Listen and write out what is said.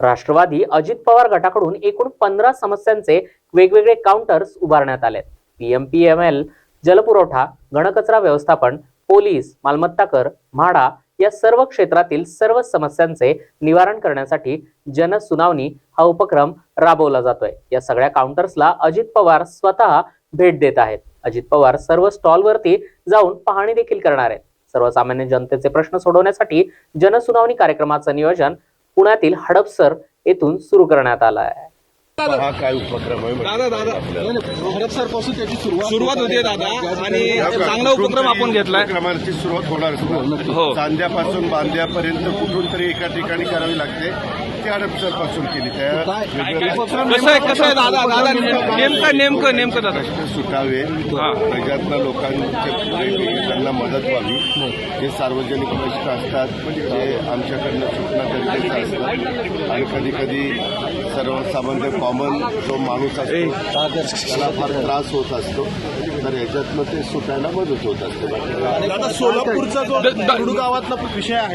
राष्ट्रवादी अजित पवार गटाकडून एकूण पंधरा समस्यांचे वेगवेगळे काउंटर्स उभारण्यात आले पीएमपीएमएल जलपुरवठा घनकचरा व्यवस्थापन पोलीस मालमत्ता कर म्हाडा या सर्व क्षेत्रातील सर्व समस्यांचे निवारण करण्यासाठी जनसुनावणी हा उपक्रम राबवला जातोय. या सगळ्या काउंटर्सला अजित पवार स्वतः भेट देत आहेत. अजित पवार सर्व स्टॉलवरती जाऊन पाहणी देखील करणार आहेत. सर्वसामान्य जनतेचे प्रश्न सोडवण्यासाठी जनसुनावणी कार्यक्रमाचं नियोजन पुण्यातील हडपसर येथून सुरू करण्यात आलं आहे हा काय उपक्रम आहे दादा दादा. हडपसरपासून त्याची सुरुवात सुरुवात होते दादा आणि चांगला उपक्रम आपण घेतलाय. उपक्रमाची सुरुवात होणार हो. चांद्यापासून बांद्यापर्यंत कुठून तरी एका ठिकाणी करावी लागते. ती हडपसरपासून केली त्या? वेगवेगळ्या कसं आहे कसं आहे दादा दादा नेमकं नेमकं नेमकं दादा. सुटावे. हा. त्याच्यातनं लोकांचे वेगवेगळी त्यांना मदत व्हावी. जे सार्वजनिक प्रश्न असतात जे आमच्याकडनं सुटणं गरजेचं असतं. आणि कधी कधी सर्वसामान्य कॉमन जो माणूस असतो त्याला फार त्रास होत असतो. तर याच्यातनं ते सुटायला मदत होत असते. सोलापूरचा जो गावातला विषय आहे